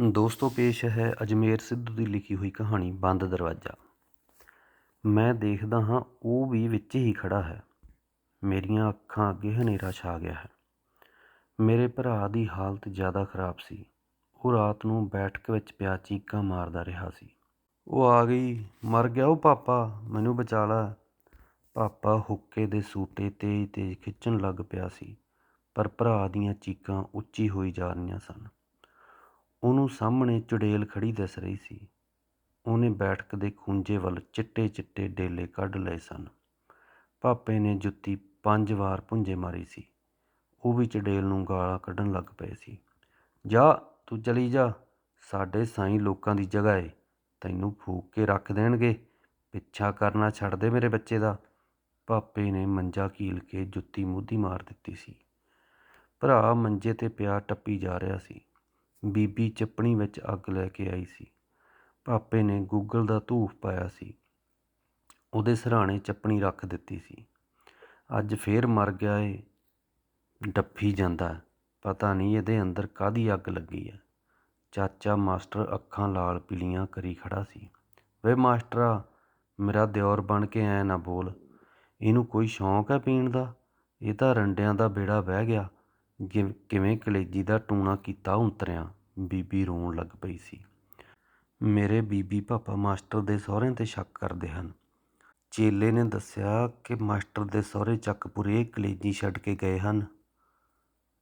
ਦੋਸਤੋ, ਪੇਸ਼ ਹੈ ਅਜਮੇਰ ਸਿੱਧੂ ਦੀ ਲਿਖੀ ਹੋਈ ਕਹਾਣੀ, ਬੰਦ ਦਰਵਾਜ਼ਾ। ਮੈਂ ਦੇਖਦਾ ਹਾਂ, ਉਹ ਵੀ ਵਿੱਚ ਹੀ ਖੜਾ ਹੈ। ਮੇਰੀਆਂ ਅੱਖਾਂ ਅੱਗੇ ਹਨੇਰਾ ਛਾ ਗਿਆ ਹੈ। ਮੇਰੇ ਭਰਾ ਦੀ ਹਾਲਤ ਜ਼ਿਆਦਾ ਖਰਾਬ ਸੀ। ਉਹ ਰਾਤ ਨੂੰ ਬੈਠਕ ਵਿੱਚ ਪਿਆ ਚੀਕਾਂ ਮਾਰਦਾ ਰਿਹਾ ਸੀ। ਉਹ ਆ ਗਈ। ਮਰ ਗਿਆ ਉਹ ਪਾਪਾ। ਮੈਨੂੰ ਬਚਾ ਲੈ। ਪਾਪਾ ਹੁੱਕੇ ਦੇ ਸੂਟੇ ਤੇਜ਼ ਤੇਜ਼ ਖਿੱਚਣ ਲੱਗ ਪਿਆ ਸੀ। ਪਰ ਭਰਾ ਦੀਆਂ ਚੀਕਾਂ ਉੱਚੀ ਹੋਈ ਜਾ ਰਹੀਆਂ ਸਨ। ਉਹਨੂੰ ਸਾਹਮਣੇ ਚੁੜੇਲ ਖੜ੍ਹੀ ਦਿਸ ਰਹੀ ਸੀ। ਉਹਨੇ ਬੈਠਕ ਦੇ ਖੂੰਜੇ ਵੱਲ ਚਿੱਟੇ ਚਿੱਟੇ ਡੇਲੇ ਕੱਢ ਲਏ ਸਨ। ਪਾਪੇ ਨੇ ਜੁੱਤੀ ਪੰਜ ਵਾਰ ਪੁੰਜੇ ਮਾਰੀ ਸੀ। ਉਹ ਵੀ ਚੁੜੇਲ ਨੂੰ ਗਾਲਾਂ ਕੱਢਣ ਲੱਗ ਪਏ ਸੀ। ਜਾ, ਤੂੰ ਚਲੀ ਜਾ। ਸਾਡੇ ਸਾਈਂ ਲੋਕਾਂ ਦੀ ਜਗ੍ਹਾ ਏ। ਤੈਨੂੰ ਫੂਕ ਕੇ ਰੱਖ ਦੇਣਗੇ। ਪਿੱਛਾ ਕਰਨਾ ਛੱਡ ਦੇ ਮੇਰੇ ਬੱਚੇ ਦਾ। ਪਾਪੇ ਨੇ ਮੰਜਾ ਕੀਲ ਕੇ ਜੁੱਤੀ ਮੁੱਧੀ ਮਾਰ ਦਿੱਤੀ ਸੀ। ਭਰਾ ਮੰਜੇ ਤੇ ਪਿਆ ਟੱਪੀ ਜਾ ਰਿਹਾ ਸੀ। ਬੀਬੀ ਚੱਪਣੀ ਵਿੱਚ ਅੱਗ ਲੈ ਕੇ ਆਈ ਸੀ। ਪਾਪੇ ਨੇ ਗੂਗਲ ਦਾ ਧੂਫ ਪਾਇਆ ਸੀ। ਉਹਦੇ ਸਿਰਹਾਣੇ ਚੱਪਣੀ ਰੱਖ ਦਿੱਤੀ ਸੀ। ਅੱਜ ਫੇਰ ਮਰ ਗਿਆ ਏ। ਡੱਫੀ ਜਾਂਦਾ। ਪਤਾ ਨਹੀਂ ਇਹਦੇ ਅੰਦਰ ਕਾਦੀ ਅੱਗ ਲੱਗੀ ਹੈ ਚਾਚਾ ਮਾਸਟਰ ਅੱਖਾਂ ਲਾਲ ਪੀਲੀਆਂ ਕਰੀ ਖੜਾ ਸੀ। ਵੇ ਮਾਸਟਰਾ, ਮੇਰਾ ਦਿਓਰ ਬਣ ਕੇ ਐ ਨਾ ਬੋਲ। ਇਹਨੂੰ ਕੋਈ ਸ਼ੌਂਕ ਹੈ ਪੀਣ ਦਾ? ਇਹ ਤਾਂ ਰੰਡਿਆਂ ਦਾ ਬੇੜਾ ਵਹਿ ਗਿਆ। ਜਿਵ- ਕਿਵੇਂ ਕਲੇਜੀ ਦਾ ਟੂਣਾ ਕੀਤਾ ਉਂਤਰਿਆ। ਬੀਬੀ ਰੋਣ ਲੱਗ ਪਈ ਸੀ। ਮੇਰੇ ਬੀਬੀ ਪਾਪਾ ਮਾਸਟਰ ਦੇ ਸਹੁਰਿਆਂ ਤੇ ਸ਼ੱਕ ਕਰਦੇ ਹਨ। ਚੇਲੇ ਨੇ ਦੱਸਿਆ ਕਿ ਮਾਸਟਰ ਦੇ ਸਹੁਰੇ ਚੱਕਪੁਰੇ ਕਲੇਜੀ ਛੱਡ ਕੇ ਗਏ ਹਨ।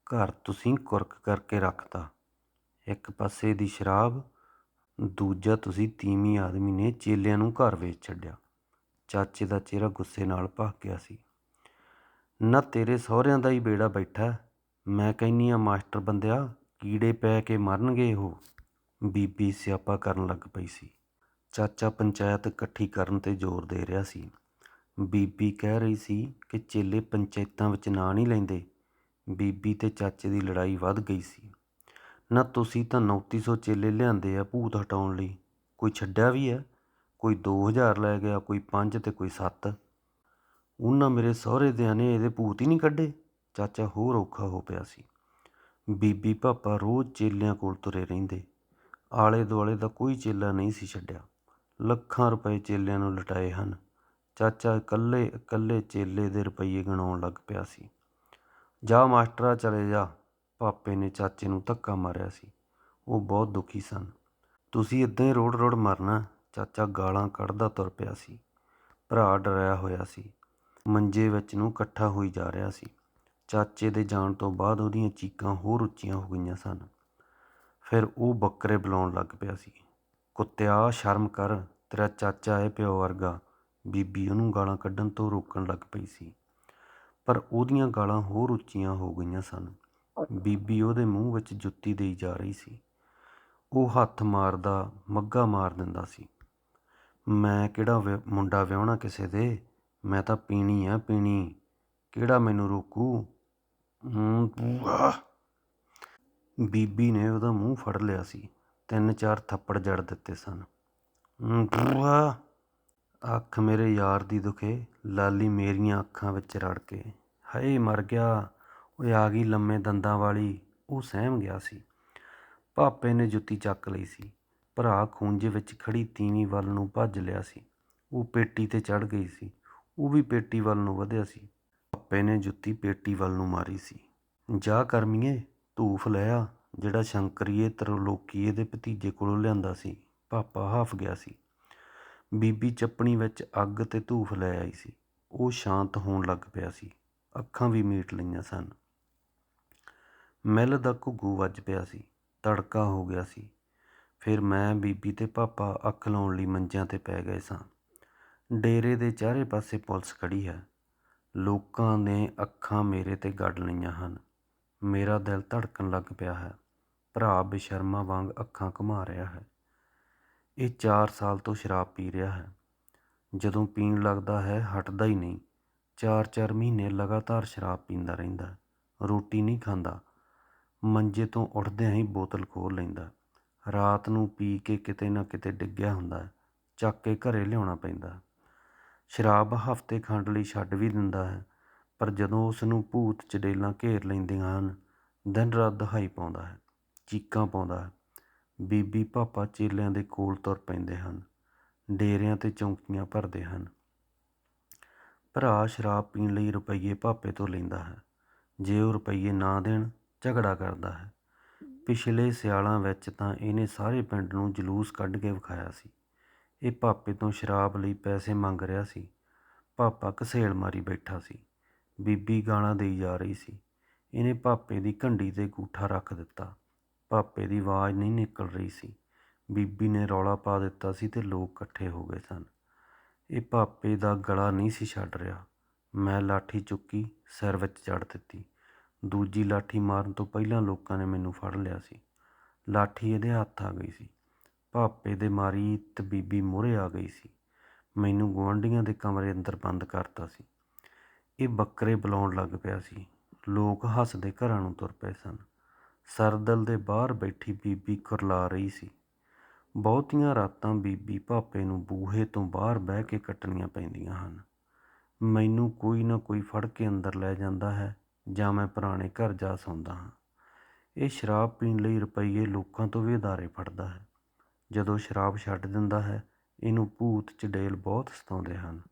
ਘਰ ਤੁਸੀਂ ਕੁਰਕ ਕਰਕੇ ਰੱਖਤਾ। ਇੱਕ ਪਾਸੇ ਦੀ ਸ਼ਰਾਬ, ਦੂਜਾ ਤੁਸੀਂ ਤੀਵੀਂ ਆਦਮੀ ਨੇ ਚੇਲਿਆਂ ਨੂੰ ਘਰ ਵੇਚ ਛੱਡਿਆ। ਚਾਚੇ ਦਾ ਚਿਹਰਾ ਗੁੱਸੇ ਨਾਲ ਭਖ ਗਿਆ ਸੀ। ਨਾ ਤੇਰੇ ਸਹੁਰਿਆਂ ਦਾ ਹੀ ਬੇੜਾ ਬੈਠਾ ਮੈਂ ਕਹਿੰਨੀ ਆ, ਮਾਸਟਰ ਬੰਦਿਆ ਕੀੜੇ ਪੈ ਕੇ ਮਰਨਗੇ ਉਹ। ਬੀਬੀ ਸਿਆਪਾ ਕਰਨ ਲੱਗ ਪਈ ਸੀ। ਚਾਚਾ ਪੰਚਾਇਤ ਇਕੱਠੀ ਕਰਨ ਤੇ ਜ਼ੋਰ ਦੇ ਰਿਹਾ ਸੀ। ਬੀਬੀ ਕਹਿ ਰਹੀ ਸੀ ਕਿ ਚੇਲੇ ਪੰਚਾਇਤਾਂ ਵਿੱਚ ਨਾਂ ਨਹੀਂ ਲੈਂਦੇ। ਬੀਬੀ ਤੇ ਚਾਚੇ ਦੀ ਲੜਾਈ ਵੱਧ ਗਈ ਸੀ। ਨਾ ਤੁਸੀਂ ਤਾਂ 3900 ਚੇਲੇ ਲਿਆਂਦੇ ਆ ਭੂਤ ਹਟਾਉਣ ਲਈ। ਕੋਈ ਛੱਡਿਆ ਵੀ ਹੈ? ਕੋਈ 2000 ਲੈ ਗਿਆ, ਕੋਈ 5 ਤੇ ਕੋਈ 7 ਉਹਨਾਂ ਮੇਰੇ ਸਹੁਰੇ ਦਿਆਂ ਨੇ ਇਹਦੇ ਭੂਤ ਹੀ ਨਹੀਂ ਕੱਢੇ। ਚਾਚਾ ਹੋਰ ਔਖਾ ਹੋ ਪਿਆ ਸੀ। ਬੀਬੀ ਭਾਪਾ ਰੋਜ਼ ਚੇਲਿਆਂ ਕੋਲ ਤੁਰੇ ਰਹਿੰਦੇ। ਆਲੇ ਦੁਆਲੇ ਦਾ ਕੋਈ ਚੇਲਾ ਨਹੀਂ ਸੀ ਛੱਡਿਆ। ਲੱਖਾਂ ਰੁਪਏ ਚੇਲਿਆਂ ਨੂੰ ਲਟਾਏ ਹਨ। ਚਾਚਾ ਇਕੱਲੇ ਇਕੱਲੇ ਚੇਲੇ ਦੇ ਰੁਪਈਏ ਗਣਾਉਣ ਲੱਗ ਪਿਆ ਸੀ। ਜਾ ਮਾਸਟਰਾ ਚਲੇ ਜਾ। ਪਾਪੇ ਨੇ ਚਾਚੇ ਨੂੰ ਧੱਕਾ ਮਾਰਿਆ ਸੀ। ਉਹ ਬਹੁਤ ਦੁਖੀ ਸਨ। ਤੁਸੀਂ ਇਦਾਂ ਹੀ ਰੋੜ ਰੋੜ ਮਰਨਾ। ਚਾਚਾ ਗਾਲਾਂ ਕੱਢਦਾ ਤੁਰ ਪਿਆ ਸੀ। ਭਰਾ ਡਰਿਆ ਹੋਇਆ ਸੀ। ਮੰਜੇ ਵਿੱਚ ਨੂੰ ਇਕੱਠਾ ਹੋਈ ਜਾ ਰਿਹਾ ਸੀ। ਚਾਚੇ ਦੇ ਜਾਣ ਤੋਂ ਬਾਅਦ ਉਹਦੀਆਂ ਚੀਕਾਂ ਹੋਰ ਉੱਚੀਆਂ ਹੋ ਗਈਆਂ ਸਨ। ਫਿਰ ਉਹ ਬੱਕਰੇ ਬੁਲਾਉਣ ਲੱਗ ਪਿਆ ਸੀ। ਕੁੱਤਿਆ ਸ਼ਰਮ ਕਰ, ਤੇਰਾ ਚਾਚਾ ਹੈ ਪਿਓ ਵਰਗਾ। ਬੀਬੀ ਉਹਨੂੰ ਗਾਲਾਂ ਕੱਢਣ ਤੋਂ ਰੋਕਣ ਲੱਗ ਪਈ ਸੀ। ਪਰ ਉਹਦੀਆਂ ਗਾਲਾਂ ਹੋਰ ਉੱਚੀਆਂ ਹੋ ਗਈਆਂ ਸਨ। ਬੀਬੀ ਉਹਦੇ ਮੂੰਹ ਵਿੱਚ ਜੁੱਤੀ ਦੇਈ ਜਾ ਰਹੀ ਸੀ। ਉਹ ਹੱਥ ਮਾਰਦਾ ਮੱਗਾ ਮਾਰ ਦਿੰਦਾ ਸੀ। ਮੈਂ ਕਿਹੜਾ ਵਿ- ਮੁੰਡਾ ਵਿਆਹਣਾ ਕਿਸੇ ਦੇ? ਮੈਂ ਤਾਂ ਪੀਣੀ ਆ, ਪੀਣੀ। ਕਿਹੜਾ ਮੈਨੂੰ ਰੋਕੂ? ਹੂੰ ਬੂਆ ਬੀਬੀ ਨੇ ਉਹਦਾ ਮੂੰਹ ਫੜ ਲਿਆ ਸੀ। ਤਿੰਨ ਚਾਰ ਥੱਪੜ ਜੜ ਦਿੱਤੇ ਸਨ। ਹੂੰ ਬੂਆ ਅੱਖ ਮੇਰੇ ਯਾਰ ਦੀ ਦੁਖੇ, ਲਾਲੀ ਮੇਰੀਆਂ ਅੱਖਾਂ ਵਿੱਚ ਰੜ ਕੇ। ਹਾਏ, ਮਰ ਗਿਆ। ਓਏ, ਆ ਗਈ ਲੰਮੇ ਦੰਦਾਂ ਵਾਲੀ। ਉਹ ਸਹਿਮ ਗਿਆ ਸੀ। ਪਾਪੇ ਨੇ ਜੁੱਤੀ ਚੱਕ ਲਈ ਸੀ। ਭਰਾ ਖੂੰਜੇ ਵਿੱਚ ਖੜੀ ਤੀਵੀਂ ਵੱਲ ਨੂੰ ਭੱਜ ਲਿਆ ਸੀ। ਉਹ ਪੇਟੀ ਤੇ ਚੜ ਗਈ ਸੀ। ਉਹ ਵੀ ਪੇਟੀ ਵੱਲ ਨੂੰ ਵਧਿਆ ਸੀ। ਪਾਪੇ ਨੇ ਜੁੱਤੀ ਪੇਟੀ ਵੱਲ ਨੂੰ ਮਾਰੀ ਸੀ। ਜਾ ਕਰਮੀਏ, ਧੂਫ ਲੈ ਆ, ਜਿਹੜਾ ਸ਼ੰਕਰੀਏ ਤਰਲੋਕੀਏ ਦੇ ਭਤੀਜੇ ਕੋਲੋਂ ਲਿਆਂਦਾ ਸੀ। ਪਾਪਾ ਹਾਫ ਗਿਆ ਸੀ। ਬੀਬੀ ਚੱਪਣੀ ਵਿੱਚ ਅੱਗ ਤੇ ਧੂਫ ਲੈ ਆਈ ਸੀ। ਉਹ ਸ਼ਾਂਤ ਹੋਣ ਲੱਗ ਪਿਆ ਸੀ। ਅੱਖਾਂ ਵੀ ਮੀਟ ਲਈਆਂ ਸਨ। ਮਿਲ ਦਾ ਘੁੱਗੂ ਵੱਜ ਪਿਆ ਸੀ। ਤੜਕਾ ਹੋ ਗਿਆ ਸੀ। ਫਿਰ ਮੈਂ, ਬੀਬੀ ਤੇ ਪਾਪਾ ਅੱਖ ਲਾਉਣ ਲਈ ਮੰਜਿਆਂ ਤੇ ਪੈ ਗਏ ਸਾਂ। ਡੇਰੇ ਦੇ ਚਾਰੇ ਪਾਸੇ ਪੁਲਿਸ ਖੜੀ ਹੈ। ਲੋਕਾਂ ਨੇ ਅੱਖਾਂ ਮੇਰੇ ਤੇ ਗੱਡ ਲਈਆਂ ਹਨ। ਮੇਰਾ ਦਿਲ ਧੜਕਣ ਲੱਗ ਪਿਆ ਹੈ। ਭਰਾ ਬੇਸ਼ਰਮਾਂ ਵਾਂਗ ਅੱਖਾਂ ਘੁਮਾ ਰਿਹਾ ਹੈ। ਇਹ ਚਾਰ ਸਾਲ ਤੋਂ ਸ਼ਰਾਬ ਪੀ ਰਿਹਾ ਹੈ। ਜਦੋਂ ਪੀਣ ਲੱਗਦਾ ਹੈ, ਹਟਦਾ ਹੀ ਨਹੀਂ। 4-4 ਮਹੀਨੇ ਲਗਾਤਾਰ ਸ਼ਰਾਬ ਪੀਂਦਾ ਰਹਿੰਦਾ ਰੋਟੀ ਨਹੀਂ ਖਾਂਦਾ। ਮੰਜੇ ਤੋਂ ਉੱਠਦਿਆਂ ਹੀ ਬੋਤਲ ਖੋਲ ਲੈਂਦਾ ਰਾਤ ਨੂੰ ਪੀ ਕੇ ਕਿਤੇ ਨਾ ਕਿਤੇ ਡਿੱਗਿਆ ਹੁੰਦਾ ਚੱਕ ਕੇ ਘਰੇ ਲਿਆਉਣਾ ਪੈਂਦਾ ਸ਼ਰਾਬ ਹਫ਼ਤੇ ਖੰਡ ਲਈ ਛੱਡ ਵੀ ਦਿੰਦਾ ਹੈ, ਪਰ ਜਦੋਂ ਉਸ ਨੂੰ ਭੂਤ ਚੜੇਲਾਂ ਘੇਰ ਲੈਂਦੀਆਂ ਹਨ, ਦਿਨ ਰਾਤ ਦਹਾਈ ਪਾਉਂਦਾ ਹੈ, ਚੀਕਾਂ ਪਾਉਂਦਾ ਹੈ। ਬੀਬੀ ਭਾਪਾ ਚੇਲਿਆਂ ਦੇ ਕੋਲ ਤੁਰ ਪੈਂਦੇ ਹਨ, ਡੇਰਿਆਂ ਤੇ ਚੌਂਕੀਆਂ ਭਰਦੇ ਹਨ। ਭਰਾ ਸ਼ਰਾਬ ਪੀਣ ਲਈ ਰੁਪਈਏ ਭਾਪੇ ਤੋਂ ਲੈਂਦਾ ਹੈ, ਜੇ ਉਹ ਰੁਪਈਏ ਨਾ ਦੇਣ, ਝਗੜਾ ਕਰਦਾ ਹੈ। ਪਿਛਲੇ ਸਿਆਲਾਂ ਵਿੱਚ ਤਾਂ ਇਹਨੇ ਸਾਰੇ ਪਿੰਡ ਨੂੰ ਜਲੂਸ ਕੱਢ ਕੇ ਵਿਖਾਇਆ ਸੀ। ਇਹ ਭਾਪੇ ਤੋਂ ਸ਼ਰਾਬ ਲਈ ਪੈਸੇ ਮੰਗ ਰਿਹਾ ਸੀ। ਭਾਪਾ ਘਸੇਲ ਮਾਰੀ ਬੈਠਾ ਸੀ। ਬੀਬੀ ਗਾਣਾ ਦੇਈ ਜਾ ਰਹੀ ਸੀ। ਇਹਨੇ ਭਾਪੇ ਦੀ ਘੰਡੀ ਤੇ ਗੂਠਾ ਰੱਖ ਦਿੱਤਾ। ਭਾਪੇ ਦੀ ਆਵਾਜ਼ ਨਹੀਂ ਨਿਕਲ ਰਹੀ ਸੀ। ਬੀਬੀ ਨੇ ਰੌਲਾ ਪਾ ਦਿੱਤਾ ਸੀ ਤੇ ਲੋਕ ਇਕੱਠੇ ਹੋ ਗਏ ਸਨ। ਇਹ ਭਾਪੇ ਦਾ ਗਲਾ ਨਹੀਂ ਸੀ ਛੱਡ ਰਿਹਾ। ਮੈਂ ਲਾਠੀ ਚੁੱਕੀ, ਸਿਰ ਵਿੱਚ ਜੜ ਦਿੱਤੀ। ਦੂਜੀ ਲਾਠੀ ਮਾਰਨ ਤੋਂ ਪਹਿਲਾਂ ਲੋਕਾਂ ਨੇ ਮੈਨੂੰ ਫੜ ਲਿਆ ਸੀ। ਲਾਠੀ ਇਹਦੇ ਹੱਥ ਆ ਗਈ ਸੀ। ਭਾਪੇ ਦੇ ਮਾਰੀ ਤੇ ਬੀਬੀ ਮੂਹਰੇ ਆ ਗਈ ਸੀ। ਮੈਨੂੰ ਗੁਆਂਢੀਆਂ ਦੇ ਕਮਰੇ ਅੰਦਰ ਬੰਦ ਕਰਤਾ ਸੀ। ਇਹ ਬੱਕਰੇ ਬੁਲਾਉਣ ਲੱਗ ਪਿਆ ਸੀ। ਲੋਕ ਹੱਸਦੇ ਘਰਾਂ ਨੂੰ ਤੁਰ ਪਏ ਸਨ। ਸਰਦਲ ਦੇ ਬਾਹਰ ਬੈਠੀ ਬੀਬੀ ਕੁਰਲਾ ਰਹੀ ਸੀ। ਬਹੁਤੀਆਂ ਰਾਤਾਂ ਬੀਬੀ ਭਾਪੇ ਨੂੰ ਬੂਹੇ ਤੋਂ ਬਾਹਰ ਬਹਿ ਕੇ ਕੱਟਣੀਆਂ ਪੈਂਦੀਆਂ ਹਨ। ਮੈਨੂੰ ਕੋਈ ਨਾ ਕੋਈ ਫੜ ਕੇ ਅੰਦਰ ਲੈ ਜਾਂਦਾ ਹੈ ਜਾਂ ਮੈਂ ਪੁਰਾਣੇ ਘਰ ਜਾ ਸੌਂਦਾ ਹਾਂ। ਇਹ ਸ਼ਰਾਬ ਪੀਣ ਲਈ ਰੁਪਈਏ ਲੋਕਾਂ ਤੋਂ ਵੀ ਅਦਾਰੇ ਫੜਦਾ ਹੈ। ਜਦੋਂ ਸ਼ਰਾਬ ਛੱਡ ਦਿੰਦਾ ਹੈ, ਇਹਨੂੰ ਭੂਤ ਚੜੇਲ ਬਹੁਤ ਸਤਾਉਂਦੇ ਹਨ।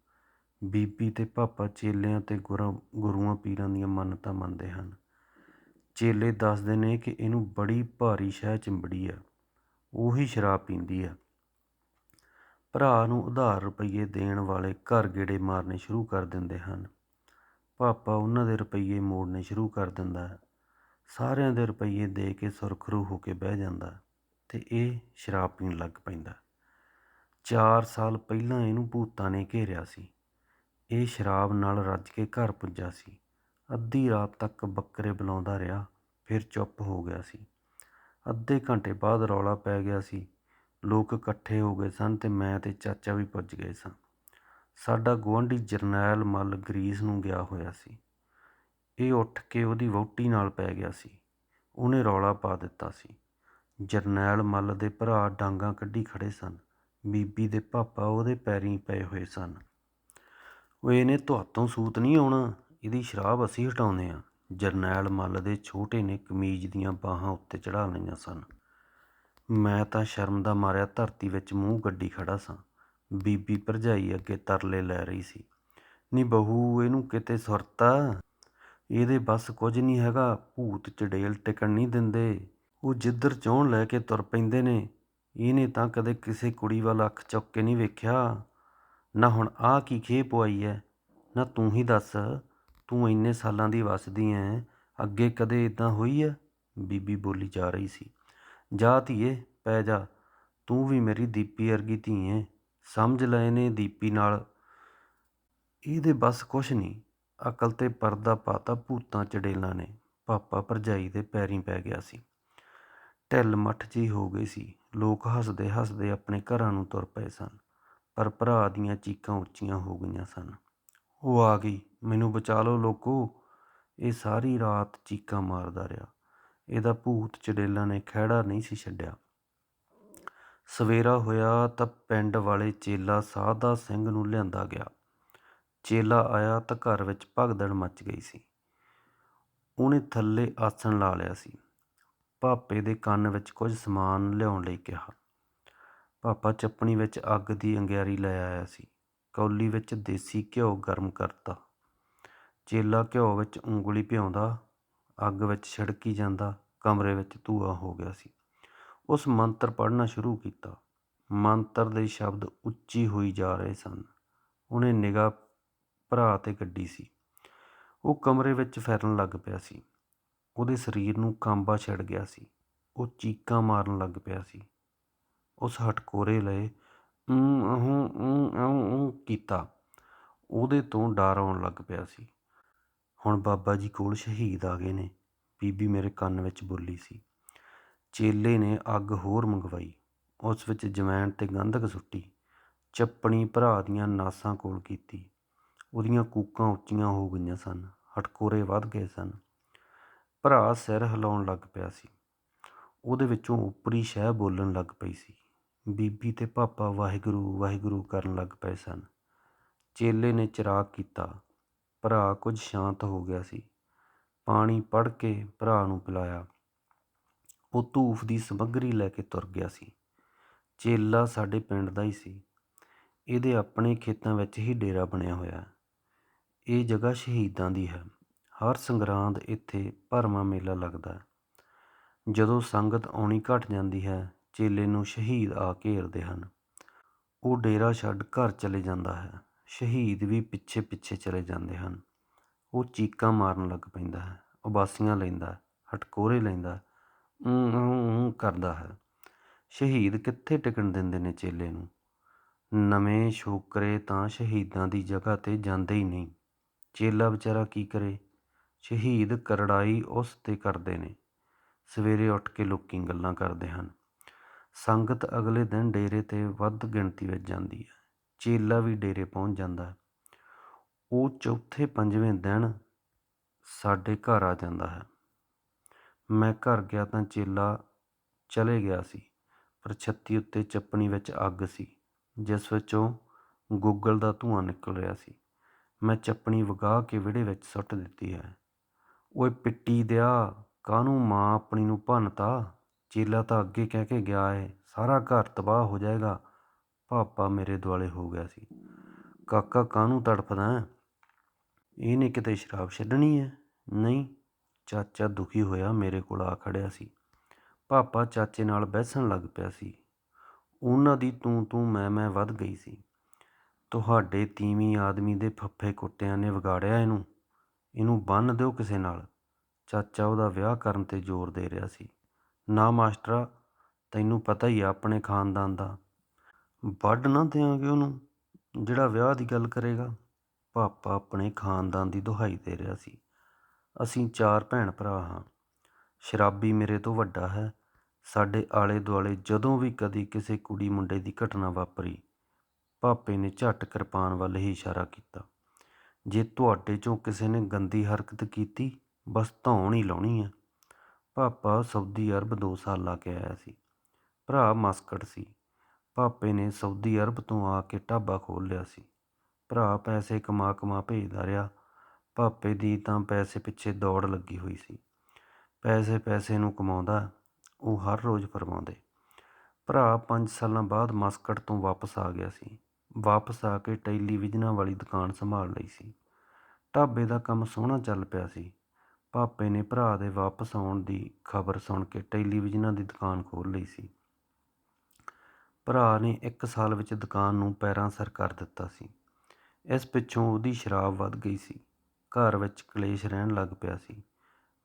ਬੀਬੀ ਅਤੇ ਭਾਪਾ ਚੇਲਿਆਂ ਅਤੇ ਗੁਰਾਂ, ਗੁਰੂਆਂ ਪੀਰਾਂ ਦੀਆਂ ਮੰਨਤਾਂ ਮੰਨਦੇ ਹਨ। ਚੇਲੇ ਦੱਸਦੇ ਨੇ ਕਿ ਇਹਨੂੰ ਬੜੀ ਭਾਰੀ ਸ਼ਹਿ ਚਿੰਬੜੀ ਆ। ਉਹੀ ਸ਼ਰਾਬ ਪੀਂਦੀ ਆ। ਭਰਾ ਨੂੰ ਉਧਾਰ ਰੁਪਈਏ ਦੇਣ ਵਾਲੇ ਘਰ ਗੇੜੇ ਮਾਰਨੇ ਸ਼ੁਰੂ ਕਰ ਦਿੰਦੇ ਹਨ। ਪਾਪਾ ਉਹਨਾਂ ਦੇ ਰੁਪਈਏ ਮੋੜਨੇ ਸ਼ੁਰੂ ਕਰ ਦਿੰਦਾ ਹੈ। ਸਾਰਿਆਂ ਦੇ ਰੁਪਈਏ ਦੇ ਕੇ ਸੁਰਖਰੂ ਹੋ ਕੇ ਬਹਿ ਜਾਂਦਾ ਅਤੇ ਇਹ ਸ਼ਰਾਬ ਪੀਣ ਲੱਗ ਪੈਂਦਾ। ਚਾਰ ਸਾਲ ਪਹਿਲਾਂ ਇਹਨੂੰ ਭੂਤਾਂ ਨੇ ਘੇਰਿਆ ਸੀ। ਇਹ ਸ਼ਰਾਬ ਨਾਲ ਰੱਜ ਕੇ ਘਰ ਪੁੱਜਾ ਸੀ। ਅੱਧੀ ਰਾਤ ਤੱਕ ਬੱਕਰੇ ਬੁਲਾਉਂਦਾ ਰਿਹਾ, ਫਿਰ ਚੁੱਪ ਹੋ ਗਿਆ ਸੀ। ਅੱਧੇ ਘੰਟੇ ਬਾਅਦ ਰੌਲਾ ਪੈ ਗਿਆ ਸੀ। ਲੋਕ ਇਕੱਠੇ ਹੋ ਗਏ ਸਨ ਤੇ ਮੈਂ ਤੇ ਚਾਚਾ ਵੀ ਪੁੱਜ ਗਏ ਸਾਂ। ਸਾਡਾ ਗੁਆਂਢੀ ਜਰਨੈਲ ਮੱਲ ਗਰੀਸ ਨੂੰ ਗਿਆ ਹੋਇਆ ਸੀ। ਇਹ ਉੱਠ ਕੇ ਉਹਦੀ ਵਹੁਟੀ ਨਾਲ ਪੈ ਗਿਆ ਸੀ। ਉਹਨੇ ਰੌਲਾ ਪਾ ਦਿੱਤਾ ਸੀ। ਜਰਨੈਲ ਮੱਲ ਦੇ ਭਰਾ ਡਾਂਗਾਂ ਕੱਢੀ ਖੜ੍ਹੇ ਸਨ। ਬੀਬੀ ਦੇ ਪਾਪਾ ਉਹਦੇ ਪੈਰੀਂ ਪਏ ਹੋਏ ਸਨ। ਉਹ ਇਹਨੇ ਤੁਹਾਤੋਂ ਸੂਤ ਨਹੀਂ ਆਉਣਾ? ਇਹਦੀ ਸ਼ਰਾਬ ਅਸੀਂ ਹਟਾਉਂਦੇ ਆ ਜਰਨੈਲ ਮੱਲ ਦੇ ਛੋਟੇ ਨੇ ਕਮੀਜ਼ ਦੀਆਂ ਬਾਹਾਂ ਉੱਤੇ ਚੜਾ ਲਈਆਂ ਸਨ। ਮੈਂ ਤਾਂ ਸ਼ਰਮ ਦਾ ਮਾਰਿਆ ਧਰਤੀ ਵਿੱਚ ਮੂੰਹ ਗੱਡੀ ਖੜਾ ਸਾਂ। ਬੀਬੀ ਭਰਜਾਈ ਅੱਗੇ ਤਰਲੇ ਲੈ ਰਹੀ ਸੀ। ਨੀ ਬਹੂ, ਇਹਨੂੰ ਕਿਤੇ ਸੁਰਤਾ ਇਹਦੇ ਬਸ ਕੁਝ ਨਹੀਂ ਹੈਗਾ। ਭੂਤ ਚੜੇਲ ਟਿਕਣ ਨਹੀਂ ਦਿੰਦੇ। ਉਹ ਜਿੱਧਰ ਚੋਣ ਲੈ ਕੇ ਤੁਰ ਪੈਂਦੇ ਨੇ, ਇਹਨੇ ਤਾਂ ਕਦੇ ਕਿਸੇ ਕੁੜੀ ਵੱਲ ਅੱਖ ਚੁੱਕ ਕੇ ਨਹੀਂ ਵੇਖਿਆ। ਨਾ ਹੁਣ ਆਹ ਕੀ ਖੇ ਪਵਾਈ ਐ, ਨਾ ਤੂੰ ਹੀ ਦੱਸ, ਤੂੰ ਇੰਨੇ ਸਾਲਾਂ ਦੀ ਵਸਦੀ ਐ, ਅੱਗੇ ਕਦੇ ਇਦਾਂ ਹੋਈ ਐ? ਬੀਬੀ ਬੋਲੀ ਜਾ ਰਹੀ ਸੀ। ਜਾ ਧੀਏ, ਪੈ ਜਾ, ਤੂੰ ਵੀ ਮੇਰੀ ਦੀਪੀ ਵਰਗੀ ਧੀ ਐ, ਸਮਝ ਲੈ ਨੇ ਦੀਪੀ ਨਾਲ। ਇਹਦੇ ਬਸ ਕੁਛ ਨਹੀਂ, ਅਕਲ ਤੇ ਪਰਦਾ ਪਾਤਾ ਭੂਤਾਂ ਚੜੇਲਾਂ ਨੇ, ਪਾਪਾ ਭਰਜਾਈ ਦੇ ਪੈਰੀਂ ਪੈ ਗਿਆ ਸੀ। ਢਿੱਲ ਮੱਠ ਜਿਹੀ ਹੋ ਗਈ ਸੀ। ਲੋਕ ਹੱਸਦੇ ਹੱਸਦੇ ਆਪਣੇ ਘਰਾਂ ਨੂੰ ਤੁਰ ਪਏ ਸਨ, ਪਰ ਭਰਾ ਦੀਆਂ ਚੀਕਾਂ ਉੱਚੀਆਂ ਹੋ ਗਈਆਂ ਸਨ। ਉਹ ਆ ਗਈ, ਮੈਨੂੰ ਬਚਾ ਲਓ ਲੋਕੋ। ਇਹ ਸਾਰੀ ਰਾਤ ਚੀਕਾਂ ਮਾਰਦਾ ਰਿਹਾ। ਇਹਦਾ ਭੂਤ ਚੜੇਲਾਂ ਨੇ ਖਹਿੜਾ ਨਹੀਂ ਸੀ ਛੱਡਿਆ। ਸਵੇਰਾ ਹੋਇਆ ਤਾਂ ਪਿੰਡ ਵਾਲੇ ਚੇਲਾ ਸਾਧਾ ਸਿੰਘ ਨੂੰ ਲਿਆਂਦਾ ਗਿਆ। ਚੇਲਾ ਆਇਆ ਤਾਂ ਘਰ ਵਿੱਚ ਭਗਦੜ ਮੱਚ ਗਈ ਸੀ। ਉਹਨੇ ਥੱਲੇ ਆਸਣ ਲਾ ਲਿਆ ਸੀ। ਭਾਪੇ ਦੇ ਕੰਨ ਵਿੱਚ ਕੁਝ ਸਮਾਨ ਲਿਆਉਣ ਲਈ ਕਿਹਾ। ਭਾਪਾ ਚੱਪਣੀ ਵਿੱਚ ਅੱਗ ਦੀ ਅੰਗਿਆਰੀ ਲੈ ਆਇਆ ਸੀ। ਕੌਲੀ ਵਿੱਚ ਦੇਸੀ ਘਿਓ ਗਰਮ ਕਰਤਾ। ਚੇਲਾ ਘਿਓ ਵਿੱਚ ਉਂਗਲੀ ਭਿਉਂਦਾ, ਅੱਗ ਵਿੱਚ ਛਿੜਕੀ ਜਾਂਦਾ, ਕਮਰੇ ਵਿੱਚ ਧੂਆ ਹੋ ਗਿਆ ਸੀ। ਉਸ ਮੰਤਰ ਪੜ੍ਹਨਾ ਸ਼ੁਰੂ ਕੀਤਾ। ਮੰਤਰ ਦੇ ਸ਼ਬਦ ਉੱਚੀ ਹੋਈ ਜਾ ਰਹੇ ਸਨ। ਉਹਨੇ ਨਿਗਾਹ ਭਰਾ ਤੇ ਗੱਡੀ ਸੀ। ਉਹ ਕਮਰੇ ਵਿੱਚ ਫੈਰਨ ਲੱਗ ਪਿਆ ਸੀ। ਉਹਦੇ ਸਰੀਰ ਨੂੰ ਕਾਂਬਾ ਛਿੜ ਗਿਆ ਸੀ। ਉਹ ਚੀਕਾਂ ਮਾਰਨ ਲੱਗ ਪਿਆ ਸੀ। ਉਸ ਹਟਕੋਰੇ ਲਏ ਊਂ ਅਹੂੰ ਊਂ ਊਂ ਊਂ ਕੀਤਾ। ਉਹਦੇ ਤੋਂ ਡਰ ਆਉਣ ਲੱਗ ਪਿਆ ਸੀ। ਹੁਣ ਬਾਬਾ ਜੀ ਕੋਲ ਸ਼ਹੀਦ ਆ ਗਏ ਨੇ। ਬੀਬੀ ਮੇਰੇ ਕੰਨ ਵਿੱਚ ਬੋਲੀ ਸੀ। ਚੇਲੇ ਨੇ ਅੱਗ ਹੋਰ ਮੰਗਵਾਈ। ਉਸ ਵਿੱਚ ਜਵੈਣ ਤੇ ਗੰਧਕ ਸੁੱਟੀ। ਚੱਪਣੀ ਭਰਾ ਦੀਆਂ ਨਾਸਾਂ ਕੋਲ ਕੀਤੀ। ਉਹਦੀਆਂ ਕੂਕਾਂ ਉੱਚੀਆਂ ਹੋ ਗਈਆਂ ਸਨ। ਹਟਕੋਰੇ ਵੱਧ ਗਏ ਸਨ। ਭਰਾ ਸਿਰ ਹਿਲਾਉਣ ਲੱਗ ਪਿਆ ਸੀ। ਉਹਦੇ ਵਿੱਚੋਂ ਉੱਪਰੀ ਸ਼ਹਿ ਬੋਲਣ ਲੱਗ ਪਈ ਸੀ। ਬੀਬੀ ਤੇ ਪਾਪਾ ਵਾਹਿਗੁਰੂ ਵਾਹਿਗੁਰੂ ਕਰਨ ਲੱਗ ਪਏ ਸਨ। ਚੇਲੇ ਨੇ ਚਿਰਾਗ ਕੀਤਾ। ਭਰਾ ਕੁਝ ਸ਼ਾਂਤ ਹੋ ਗਿਆ ਸੀ। ਪਾਣੀ ਪੜ ਕੇ ਭਰਾ ਨੂੰ ਪਿਲਾਇਆ। ਉਹ ਧੂਫ ਦੀ ਸਮੱਗਰੀ ਲੈ ਕੇ ਤੁਰ ਗਿਆ ਸੀ। ਚੇਲਾ ਸਾਡੇ ਪਿੰਡ ਦਾ ਹੀ ਸੀ। ਇਹਦੇ ਆਪਣੇ ਖੇਤਾਂ ਵਿੱਚ ਹੀ ਡੇਰਾ ਬਣਿਆ ਹੋਇਆ। ਇਹ ਜਗ੍ਹਾ ਸ਼ਹੀਦਾਂ ਦੀ ਹੈ। ਹਰ ਸੰਗਰਾਂਦ ਇੱਥੇ ਭਰਵਾਂ ਮੇਲਾ ਲੱਗਦਾ ਜਦੋਂ ਸੰਗਤ ਆਉਣੀ ਘਟ ਜਾਂਦੀ ਹੈ, ਚੇਲੇ ਨੂੰ ਸ਼ਹੀਦ ਆ ਘੇਰਦੇ ਹਨ। ਉਹ ਡੇਰਾ ਛੱਡ ਘਰ ਚਲੇ ਜਾਂਦਾ ਹੈ। ਸ਼ਹੀਦ ਵੀ ਪਿੱਛੇ ਪਿੱਛੇ ਚਲੇ ਜਾਂਦੇ ਹਨ। ਉਹ ਚੀਕਾਂ ਮਾਰਨ ਲੱਗ ਪੈਂਦਾ ਹੈ, ਉਬਾਸੀਆਂ ਲੈਂਦਾ ਹਟਕੋਰੇ ਲੈਂਦਾ ਊਂ ਕਰਦਾ ਹੈ। ਸ਼ਹੀਦ ਕਿੱਥੇ ਟਿਕਣ ਦਿੰਦੇ ਨੇ ਚੇਲੇ ਨੂੰ? ਨਵੇਂ ਛੋਕਰੇ ਤਾਂ ਸ਼ਹੀਦਾਂ ਦੀ ਜਗ੍ਹਾ ਤੇ ਜਾਂਦੇ ਹੀ ਨਹੀਂ। ਚੇਲਾ ਵਿਚਾਰਾ ਕੀ ਕਰੇ? ਸ਼ਹੀਦ ਕਰੜਾਈ ਉਸ ਤੇ ਕਰਦੇ ਨੇ। ਸਵੇਰੇ ਉੱਠ ਕੇ ਲੋਕ ਗੱਲਾਂ ਕਰਦੇ ਹਨ। ਸੰਗਤ ਅਗਲੇ ਦਿਨ ਡੇਰੇ ਤੇ ਵੱਧ ਗਿਣਤੀ ਵਿੱਚ ਜਾਂਦੀ ਹੈ। ਚੇਲਾ ਵੀ ਡੇਰੇ ਪਹੁੰਚ ਜਾਂਦਾ ਹੈ। ਉਹ ਚੌਥੇ ਪੰਜਵੇਂ ਦਿਨ ਸਾਡੇ ਘਰ ਆ ਜਾਂਦਾ ਹੈ। ਮੈਂ ਘਰ ਗਿਆ ਤਾਂ ਚੇਲਾ ਚਲੇ ਗਿਆ ਸੀ, ਪਰ ਛੱਤੀ ਉੱਤੇ ਚੱਪਣੀ ਵਿੱਚ ਅੱਗ ਸੀ, ਜਿਸ ਵਿੱਚੋਂ ਗੁੱਗਲ ਦਾ ਧੂੰਆਂ ਨਿਕਲ ਰਿਹਾ ਸੀ। ਮੈਂ ਚੱਪਣੀ ਵਗਾ ਕੇ ਵਿਹੜੇ ਵਿੱਚ ਸੁੱਟ ਦਿੱਤੀ ਹੈ। ਓਏ ਪਿੱਟੀ ਦਿਆ, ਕਾਹਨੂੰ ਮਾਂ ਆਪਣੀ ਨੂੰ ਭੰਨਤਾ? ਚੇਲਾ ਤਾਂ ਅੱਗੇ ਕਹਿ ਕੇ ਗਿਆ ਏ, ਸਾਰਾ ਘਰ ਤਬਾਹ ਹੋ ਜਾਏਗਾ। ਭਾਪਾ ਮੇਰੇ ਦੁਆਲੇ ਹੋ ਗਿਆ ਸੀ। ਕਾਕਾ ਕਾਹਨੂੰ ਤੜਫਦਾ ਇਹਨੇ ਕਿਤੇ ਸ਼ਰਾਬ ਛੱਡਣੀ ਹੈ ਨਹੀਂ, ਚਾਚਾ ਦੁਖੀ ਹੋਇਆ ਮੇਰੇ ਕੋਲ ਆ ਖੜਿਆ ਸੀ। ਭਾਪਾ ਚਾਚੇ ਨਾਲ ਬਹਿਸਣ ਲੱਗ ਪਿਆ ਸੀ। ਉਹਨਾਂ ਦੀ ਤੂੰ ਤੂੰ ਮੈਂ ਮੈਂ ਵੱਧ ਗਈ ਸੀ। ਤੁਹਾਡੇ ਤੀਵੀਂ ਆਦਮੀ ਦੇ ਫੱਫੇ ਕੁੱਟਿਆਂ ਨੇ ਵਿਗਾੜਿਆ ਇਹਨੂੰ। ਇਹਨੂੰ ਬੰਨ੍ਹ ਦਿਓ ਕਿਸੇ ਨਾਲ। ਚਾਚਾ ਉਹਦਾ ਵਿਆਹ ਕਰਨ ਤੇ ਜ਼ੋਰ ਦੇ ਰਿਹਾ ਸੀ। ਨਾ ਮਾਸਟਰਾ, ਤੈਨੂੰ ਪਤਾ ਹੀ ਆ ਆਪਣੇ ਖਾਨਦਾਨ ਦਾ। ਵੱਢ ਨਾ ਦਿਆਂਗੇ ਉਹਨੂੰ, ਜਿਹੜਾ ਵਿਆਹ ਦੀ ਗੱਲ ਕਰੇਗਾ। ਪਾਪਾ ਆਪਣੇ ਖਾਨਦਾਨ ਦੀ ਦੁਹਾਈ ਦੇ ਰਿਹਾ ਸੀ। ਅਸੀਂ ਚਾਰ ਭੈਣ ਭਰਾ ਹਾਂ। ਸ਼ਰਾਬੀ ਮੇਰੇ ਤੋਂ ਵੱਡਾ ਹੈ। ਸਾਡੇ ਆਲੇ ਦੁਆਲੇ ਜਦੋਂ ਵੀ ਕਦੀ ਕਿਸੇ ਕੁੜੀ ਮੁੰਡੇ ਦੀ ਘਟਨਾ ਵਾਪਰੀ, ਪਾਪੇ ਨੇ ਝੱਟ ਕਿਰਪਾਨ ਵੱਲ ਹੀ ਇਸ਼ਾਰਾ ਕੀਤਾ। ਜੇ ਤੁਹਾਡੇ ਚੋਂ ਕਿਸੇ ਨੇ ਗੰਦੀ ਹਰਕਤ ਕੀਤੀ, ਬਸ ਧੌਣ ਹੀ ਲਾਉਣੀ ਹੈ ਪਾਪਾ ਸਾਊਦੀ ਅਰਬ 2 ਸਾਲ ਲਾ ਕੇ ਆਇਆ ਸੀ। ਭਰਾ ਮਸਕਟ ਸੀ। ਪਾਪੇ ਨੇ ਸਾਊਦੀ ਅਰਬ ਤੋਂ ਆ ਕੇ ਢਾਬਾ ਖੋਲ੍ਹ ਲਿਆ ਸੀ। ਭਰਾ ਪੈਸੇ ਕਮਾ ਕਮਾ ਭੇਜਦਾ ਰਿਹਾ। ਪਾਪੇ ਦੀ ਤਾਂ ਪੈਸੇ ਪਿੱਛੇ ਦੌੜ ਲੱਗੀ ਹੋਈ ਸੀ। ਪੈਸੇ ਪੈਸੇ ਨੂੰ ਕਮਾਉਂਦਾ, ਉਹ ਹਰ ਰੋਜ਼ ਫਰਮਾਉਂਦੇ। ਭਰਾ 5 ਸਾਲਾਂ ਬਾਅਦ ਮਸਕਟ ਤੋਂ ਵਾਪਸ ਆ ਗਿਆ ਸੀ। ਵਾਪਸ ਆ ਕੇ ਟੈਲੀਵਿਜ਼ਨਾਂ ਵਾਲੀ ਦੁਕਾਨ ਸੰਭਾਲ ਲਈ ਸੀ। ਢਾਬੇ ਦਾ ਕੰਮ ਸੋਹਣਾ ਚੱਲ ਪਿਆ ਸੀ। ਭਾਪੇ ਨੇ ਭਰਾ ਦੇ ਵਾਪਸ ਆਉਣ ਦੀ ਖਬਰ ਸੁਣ ਕੇ ਟੈਲੀਵਿਜ਼ਨਾਂ ਦੀ ਦੁਕਾਨ ਖੋਲ੍ਹ ਲਈ ਸੀ। ਭਰਾ ਨੇ ਇੱਕ ਸਾਲ ਵਿੱਚ ਦੁਕਾਨ ਨੂੰ ਪੈਰਾਂ ਸਰ ਕਰ ਦਿੱਤਾ ਸੀ। ਇਸ ਪਿੱਛੋਂ ਉਹਦੀ ਸ਼ਰਾਬ ਵੱਧ ਗਈ ਸੀ। ਘਰ ਵਿੱਚ ਕਲੇਸ਼ ਰਹਿਣ ਲੱਗ ਪਿਆ ਸੀ।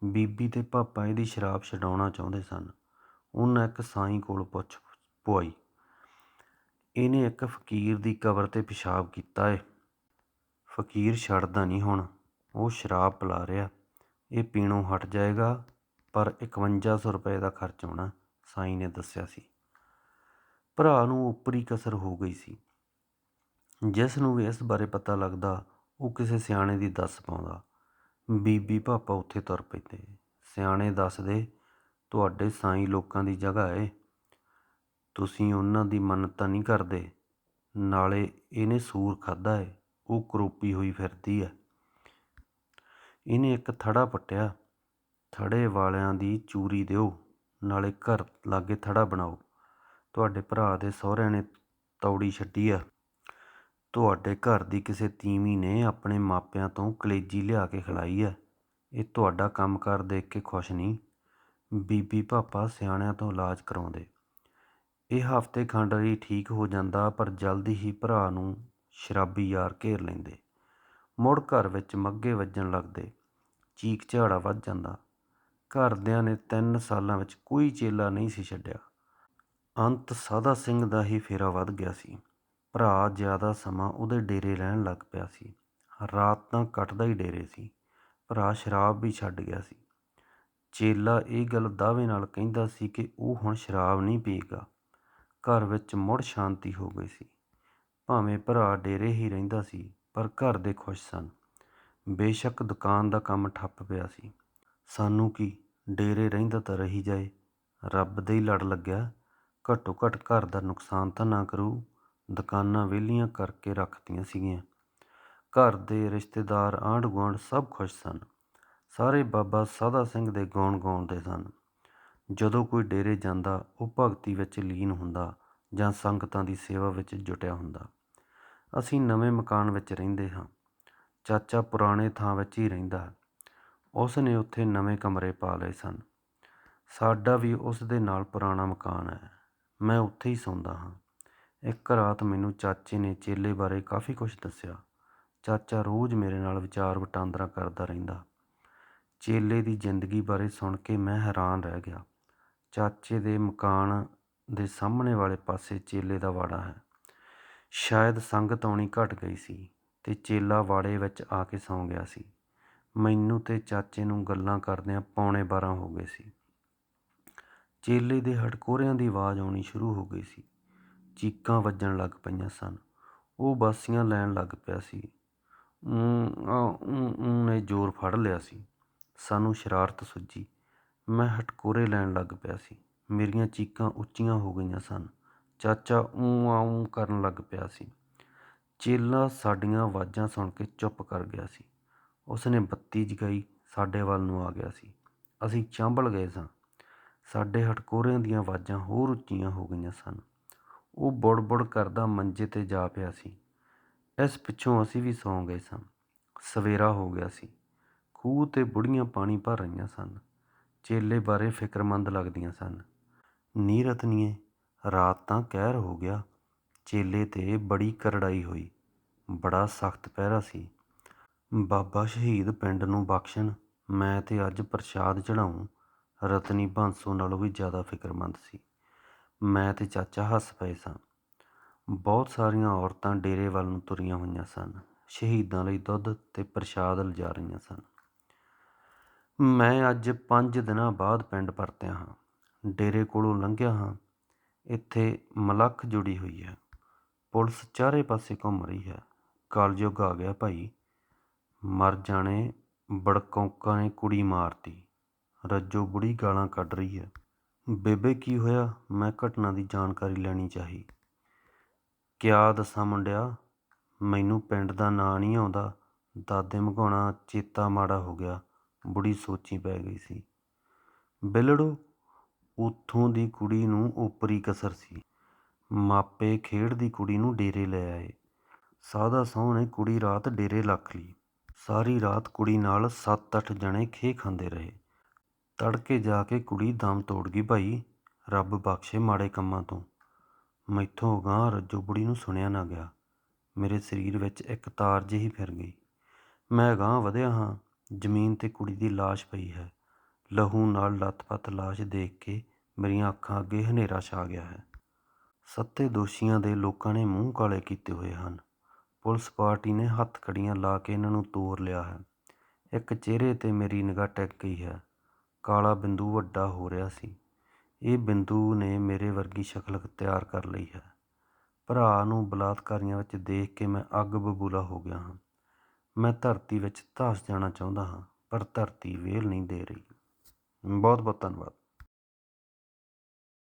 ਬੀਬੀ ਤੇ ਪਾਪਾ ਇਹਦੀ ਸ਼ਰਾਬ ਛਡਾਉਣਾ ਚਾਹੁੰਦੇ ਸਨ। ਉਹਨਾਂ ਇੱਕ ਸਾਈਂ ਕੋਲ ਪੁੱਛ ਪੁਆਈ। ਇਹਨੇ ਇੱਕ ਫਕੀਰ ਦੀ ਕਬਰ ਤੇ ਪਿਸ਼ਾਬ ਕੀਤਾ ਏ। ਫਕੀਰ ਛੱਡਦਾ ਨਹੀਂ ਹੁਣ। ਉਹ ਸ਼ਰਾਬ ਪਿਲਾ ਰਿਹਾ। ਇਹ ਪੀਣੋਂ ਹਟ ਜਾਏਗਾ, ਪਰ 5100 ਰੁਪਏ ਦਾ ਖਰਚ ਆਉਣਾ ਸਾਈਂ ਨੇ ਦੱਸਿਆ ਸੀ। ਭਰਾ ਨੂੰ ਉੱਪਰੀ ਕਸਰ ਹੋ ਗਈ ਸੀ। ਜਿਸ ਨੂੰ ਵੀ ਇਸ ਬਾਰੇ ਪਤਾ ਲੱਗਦਾ, ਉਹ ਕਿਸੇ ਸਿਆਣੇ ਦੀ ਦੱਸ ਪਾਉਂਦਾ। ਬੀਬੀ ਪਾਪਾ ਉੱਥੇ ਤੁਰ ਪੈਂਦੇ। ਸਿਆਣੇ ਦੱਸਦੇ, ਤੁਹਾਡੇ ਸਾਈਂ ਲੋਕਾਂ ਦੀ ਜਗ੍ਹਾ ਏ। ਤੁਸੀਂ ਉਹਨਾਂ ਦੀ ਮੰਨਤਾ ਨਹੀਂ ਕਰਦੇ। ਨਾਲੇ ਇਹਨੇ ਸੂਰ ਖਾਧਾ ਏ, ਉਹ ਕਰੋਪੀ ਹੋਈ ਫਿਰਦੀ ਐ ਇਹਨੇ ਇੱਕ ਥੜਾ ਪੱਟਿਆ। ਥੜੇ ਵਾਲਿਆਂ ਦੀ ਚੂਰੀ ਦਿਓ, ਨਾਲੇ ਘਰ ਲਾਗੇ ਥੜਾ ਬਣਾਓ। ਤੁਹਾਡੇ ਭਰਾ ਦੇ ਸਹੁਰਿਆਂ ਨੇ ਤੌੜੀ ਛੱਡੀ ਆ। ਤੁਹਾਡੇ ਘਰ ਦੀ ਕਿਸੇ ਤੀਵੀਂ ਨੇ ਆਪਣੇ ਮਾਪਿਆਂ ਤੋਂ ਕਲੇਜੀ ਲਿਆ ਕੇ ਖਿਲਾਈ ਹੈ ਇਹ ਤੁਹਾਡਾ ਕੰਮਕਾਰ ਦੇਖ ਕੇ ਖੁਸ਼ ਨਹੀਂ। ਬੀਬੀ ਪਾਪਾ ਸਿਆਣਿਆਂ ਤੋਂ ਇਲਾਜ ਕਰਾਉਂਦੇ। ਇਹ ਹਫ਼ਤੇ ਖੰਡ ਲਈ ਠੀਕ ਹੋ ਜਾਂਦਾ ਪਰ ਜਲਦੀ ਹੀ ਭਰਾ ਨੂੰ ਸ਼ਰਾਬੀ ਯਾਰ ਘੇਰ ਲੈਂਦੇ। ਮੁੜ ਘਰ ਵਿੱਚ ਮੱਗੇ ਵੱਜਣ ਲੱਗਦੇ। ਚੀਕ ਝਾੜਾ ਵੱਧ ਜਾਂਦਾ। ਘਰਦਿਆਂ ਨੇ ਤਿੰਨ ਸਾਲਾਂ ਵਿੱਚ ਕੋਈ ਚੇਲਾ ਨਹੀਂ ਸੀ ਛੱਡਿਆ। ਅੰਤ ਸਾਦਾ ਸਿੰਘ ਦਾ ਹੀ ਫੇਰਾ ਵੱਧ ਗਿਆ ਸੀ। ਭਰਾ ਜ਼ਿਆਦਾ ਸਮਾਂ ਉਹਦੇ ਡੇਰੇ ਰਹਿਣ ਲੱਗ ਪਿਆ ਸੀ। ਰਾਤ ਤਾਂ ਕੱਟਦਾ ਹੀ ਡੇਰੇ ਸੀ। ਭਰਾ ਸ਼ਰਾਬ ਵੀ ਛੱਡ ਗਿਆ ਸੀ। ਚੇਲਾ ਇਹ ਗੱਲ ਦਾਅਵੇ ਨਾਲ ਕਹਿੰਦਾ ਸੀ ਕਿ ਉਹ ਹੁਣ ਸ਼ਰਾਬ ਨਹੀਂ ਪੀਏਗਾ। ਘਰ ਵਿੱਚ ਮੁੜ ਸ਼ਾਂਤੀ ਹੋ ਗਈ ਸੀ। ਭਾਵੇਂ ਭਰਾ ਡੇਰੇ ਹੀ ਰਹਿੰਦਾ ਸੀ, ਪਰ ਘਰ ਦੇ ਖੁਸ਼ ਸਨ। ਬੇਸ਼ੱਕ ਦੁਕਾਨ ਦਾ ਕੰਮ ਠੱਪ ਪਿਆ ਸੀ। ਸਾਨੂੰ ਕੀ, ਡੇਰੇ ਰਹਿੰਦਾ ਤਾਂ ਰਹੀ ਜਾਏ? ਰੱਬ ਦੇ ਹੀ ਲੜ ਲੱਗਿਆ। ਘੱਟੋ ਘੱਟ ਘਰ ਦਾ ਨੁਕਸਾਨ ਤਾਂ ਨਾ ਕਰੂ। ਦੁਕਾਨਾਂ ਵਿਹਲੀਆਂ ਕਰਕੇ ਰੱਖਤੀਆਂ ਸੀਗੀਆਂ। ਘਰ ਦੇ ਰਿਸ਼ਤੇਦਾਰ ਆਂਢ ਗੁਆਂਢ ਸਭ ਖੁਸ਼ ਸਨ। ਸਾਰੇ ਬਾਬਾ ਸਾਦਾ ਸਿੰਘ ਦੇ ਗਾਉਣ ਗਾਉਂਦੇ ਸਨ। ਜਦੋਂ ਕੋਈ ਡੇਰੇ ਜਾਂਦਾ, ਉਹ ਭਗਤੀ ਵਿੱਚ ਲੀਨ ਹੁੰਦਾ ਜਾਂ ਸੰਗਤਾਂ ਦੀ ਸੇਵਾ ਵਿੱਚ ਜੁਟਿਆ ਹੁੰਦਾ। ਅਸੀਂ ਨਵੇਂ ਮਕਾਨ ਵਿੱਚ ਰਹਿੰਦੇ ਹਾਂ। ਚਾਚਾ ਪੁਰਾਣੇ ਥਾਂ ਵਿੱਚ ਹੀ ਰਹਿੰਦਾ ਉਸ ਨੇ ਉੱਥੇ ਨਵੇਂ ਕਮਰੇ ਪਾ ਲਏ ਸਨ। ਸਾਡਾ ਵੀ ਉਸ ਦੇ ਨਾਲ ਪੁਰਾਣਾ ਮਕਾਨ ਹੈ। ਮੈਂ ਉੱਥੇ ਹੀ ਸੌਂਦਾ ਹਾਂ। ਇੱਕ ਰਾਤ ਮੈਨੂੰ ਚਾਚੇ ਨੇ ਚੇਲੇ ਬਾਰੇ ਕਾਫੀ ਕੁਝ ਦੱਸਿਆ। ਚਾਚਾ ਰੋਜ਼ ਮੇਰੇ ਨਾਲ ਵਿਚਾਰ ਵਟਾਂਦਰਾ ਕਰਦਾ ਰਹਿੰਦਾ। ਚੇਲੇ ਦੀ ਜ਼ਿੰਦਗੀ ਬਾਰੇ ਸੁਣ ਕੇ ਮੈਂ ਹੈਰਾਨ ਰਹਿ ਗਿਆ। ਚਾਚੇ ਦੇ ਮਕਾਨ ਦੇ ਸਾਹਮਣੇ ਵਾਲੇ ਪਾਸੇ ਚੇਲੇ ਦਾ ਵਾੜਾ ਹੈ। ਸ਼ਾਇਦ ਸੰਗਤ ਆਉਣੀ ਘਟ ਗਈ ਸੀ ਤੇ ਚੇਲਾ ਵਾੜੇ ਵਿੱਚ ਆ ਕੇ ਸੌਂ ਗਿਆ ਸੀ। ਮੈਨੂੰ ਤੇ ਚਾਚੇ ਨੂੰ ਗੱਲਾਂ ਕਰਦਿਆਂ ਪੌਣੇ 12 ਹੋ ਗਏ ਸੀ। ਚੇਲੇ ਦੇ ਹਟਕੋਰਿਆਂ ਦੀ ਆਵਾਜ਼ ਆਉਣੀ ਸ਼ੁਰੂ ਹੋ ਗਈ ਸੀ। ਚੀਕਾਂ ਵੱਜਣ ਲੱਗ ਪਈਆਂ ਸਨ। ਉਹ ਬਾਸੀਆਂ ਲੈਣ ਲੱਗ ਪਿਆ ਸੀ। ਨੇ ਜ਼ੋਰ ਫੜ ਲਿਆ ਸੀ। ਸਾਨੂੰ ਸ਼ਰਾਰਤ ਸੁੱਜੀ। ਮੈਂ ਹਟਕੋਰੇ ਲੈਣ ਲੱਗ ਪਿਆ ਸੀ। ਮੇਰੀਆਂ ਚੀਕਾਂ ਉੱਚੀਆਂ ਹੋ ਗਈਆਂ ਸਨ। ਚਾਚਾ ਊਂ ਆਉਂ ਕਰਨ ਲੱਗ ਪਿਆ ਸੀ। ਚੇਲਾ ਸਾਡੀਆਂ ਆਵਾਜ਼ਾਂ ਸੁਣ ਕੇ ਚੁੱਪ ਕਰ ਗਿਆ ਸੀ। ਉਸਨੇ ਬੱਤੀ ਜਗਾਈ, ਸਾਡੇ ਵੱਲ ਨੂੰ ਆ ਗਿਆ ਸੀ। ਅਸੀਂ ਚਾਂਬਲ ਗਏ ਸਾਂ। ਸਾਡੇ ਹਟਕੋਰਿਆਂ ਦੀਆਂ ਆਵਾਜ਼ਾਂ ਹੋਰ ਉੱਚੀਆਂ ਹੋ ਗਈਆਂ ਸਨ। ਉਹ ਬੁੜ-ਬੁੜ ਕਰਦਾ ਮੰਜੇ ਤੇ ਜਾ ਪਿਆ ਸੀ। ਇਸ ਪਿੱਛੋਂ ਅਸੀਂ ਵੀ ਸੌਂ ਗਏ ਸਾਂ। ਸਵੇਰਾ ਹੋ ਗਿਆ ਸੀ। ਖੂਹ ਤੇ ਬੁੜੀਆਂ ਪਾਣੀ ਭਰ ਰਹੀਆਂ ਸਨ। ਚੇਲੇ ਬਾਰੇ ਫਿਕਰਮੰਦ ਲੱਗਦੀਆਂ ਸਨ। ਨੀ ਰਤਨੀਏ ਰਾਤ ਤਾਂ ਕਹਿਰ ਹੋ ਗਿਆ। ਚੇਲੇ ਤੇ ਬੜੀ ਕਰੜਾਈ ਹੋਈ। ਬੜਾ ਸਖਤ ਪਹਿਰਾ ਸੀ। ਬਾਬਾ ਸ਼ਹੀਦ ਪਿੰਡ ਨੂੰ ਬਖਸ਼ਣ ਮੈਂ ਤੇ ਅੱਜ ਪ੍ਰਸ਼ਾਦ ਚੜਾਉਂ ਰਤਨੀ ਬਾਂਸੋ ਨਾਲੋਂ ਵੀ ਜ਼ਿਆਦਾ ਫਿਕਰਮੰਦ ਸੀ। ਮੈਂ ਤੇ ਚਾਚਾ ਹੱਸ ਪਏ ਸਾਂ। ਬਹੁਤ ਸਾਰੀਆਂ ਔਰਤਾਂ ਡੇਰੇ ਵੱਲ ਨੂੰ ਤੁਰੀਆਂ ਹੋਈਆਂ ਸਨ। ਸ਼ਹੀਦਾਂ ਲਈ ਦੁੱਧ ਤੇ ਪ੍ਰਸ਼ਾਦ ਲਿਜਾ ਰਹੀਆਂ ਸਨ। ਮੈਂ ਅੱਜ ਪੰਜ ਦਿਨਾਂ ਬਾਅਦ ਪਿੰਡ ਪਰਤਿਆ ਹਾਂ। ਡੇਰੇ ਕੋਲੋਂ ਲੰਘਿਆ ਹਾਂ। ਇੱਥੇ ਮਲੱਖ ਜੁੜੀ ਹੋਈ ਹੈ। ਪੁਲਿਸ ਚਾਰੇ ਪਾਸੇ ਘੁੰਮ ਰਹੀ ਹੈ। ਕਲਯੁੱਗ ਆ ਗਿਆ ਭਾਈ। ਮਰ ਜਾਣੇ ਬੜਕੌਂਕਾਂ ਨੇ ਕੁੜੀ ਮਾਰਤੀ। ਰੱਜੋ ਬੁੜੀ ਗਾਲਾਂ ਕੱਢ ਰਹੀ ਹੈ। ਬੇਬੇ ਕੀ ਹੋਇਆ? ਮੈਂ ਘਟਨਾ ਦੀ ਜਾਣਕਾਰੀ ਲੈਣੀ ਚਾਹੀ। ਕਿਆ ਦੱਸਾਂ ਮੁੰਡਿਆ? ਮੈਨੂੰ ਪਿੰਡ ਦਾ ਨਾਂ ਨਹੀਂ ਆਉਂਦਾ। ਦਾਦੇ ਮਘਾਉਣਾ ਚੇਤਾ ਮਾੜਾ ਹੋ ਗਿਆ। ਬੁੜੀ ਸੋਚੀ ਪੈ ਗਈ ਸੀ। ਬਿਲੜੋ, ਉੱਥੋਂ ਦੀ ਕੁੜੀ ਨੂੰ ਉਪਰੀ ਕਸਰ ਸੀ। ਮਾਪੇ ਖੇਡ ਦੀ ਕੁੜੀ ਨੂੰ ਡੇਰੇ ਲੈ ਆਏ। ਸਾਦਾ ਸਹੁੰ ਨੇ ਕੁੜੀ ਰਾਤ ਡੇਰੇ ਲੱਖ ਲਈ। ਸਾਰੀ ਰਾਤ ਕੁੜੀ ਨਾਲ 7-8 ਜਣੇ ਖੇਹ ਖਾਂਦੇ ਰਹੇ। ਤੜਕੇ ਜਾ ਕੇ ਕੁੜੀ ਦਮ ਤੋੜ ਗਈ, ਭਾਈ, ਰੱਬ ਬਖਸ਼ੇ ਮਾੜੇ ਕੰਮਾਂ ਤੋਂ। ਮੈਥੋਂ ਅਗਾਂਹ ਰੱਜੋ ਬੁੜੀ ਨੂੰ ਸੁਣਿਆ ਨਾ ਗਿਆ। ਮੇਰੇ ਸਰੀਰ ਵਿੱਚ ਇੱਕ ਤਾਰ ਜਿਹੀ ਫਿਰ ਗਈ। ਮੈਂ ਅਗਾਂਹ ਵਧਿਆ ਹਾਂ। ਜ਼ਮੀਨ ਤੇ ਕੁੜੀ ਦੀ ਲਾਸ਼ ਪਈ ਹੈ। ਲਹੂ ਨਾਲ ਲੱਥ-ਪੱਥ ਲਾਸ਼ ਦੇਖ ਕੇ ਮੇਰੀਆਂ ਅੱਖਾਂ ਅੱਗੇ ਹਨੇਰਾ ਛਾ ਗਿਆ ਹੈ। ਸੱਤੇ ਦੋਸ਼ੀਆਂ ਦੇ ਲੋਕਾਂ ਨੇ ਮੂੰਹ ਕਾਲੇ ਕੀਤੇ ਹੋਏ ਹਨ। ਪੁਲਿਸ ਪਾਰਟੀ ਨੇ ਹੱਥ ਹੱਥਕੜੀਆਂ ਲਾ ਕੇ ਇਹਨਾਂ ਨੂੰ ਤੋਰ ਲਿਆ ਹੈ। ਇੱਕ ਚਿਹਰੇ ਤੇ ਮੇਰੀ ਨਿਗਾਹ ਟਿਕ ਗਈ ਹੈ। ਕਾਲਾ ਬਿੰਦੂ ਵੱਡਾ ਹੋ ਰਿਹਾ ਸੀ। ਇਹ ਬਿੰਦੂ ਨੇ ਮੇਰੇ ਵਰਗੀ ਸ਼ਕਲ ਤਿਆਰ ਕਰ ਲਈ ਹੈ। ਭਰਾ ਨੂੰ ਬਲਾਤਕਾਰੀਆਂ ਵਿੱਚ ਦੇਖ ਕੇ ਮੈਂ ਅੱਗ ਬਬੂਲਾ ਹੋ ਗਿਆ ਹਾਂ। ਮੈਂ ਧਰਤੀ ਵਿੱਚ ਧਸ ਜਾਣਾ ਚਾਹੁੰਦਾ ਹਾਂ, ਪਰ ਧਰਤੀ ਵੇਲ ਨਹੀਂ ਦੇ ਰਹੀ। ਬਹੁਤ ਬਹੁਤ ਧੰਨਵਾਦ।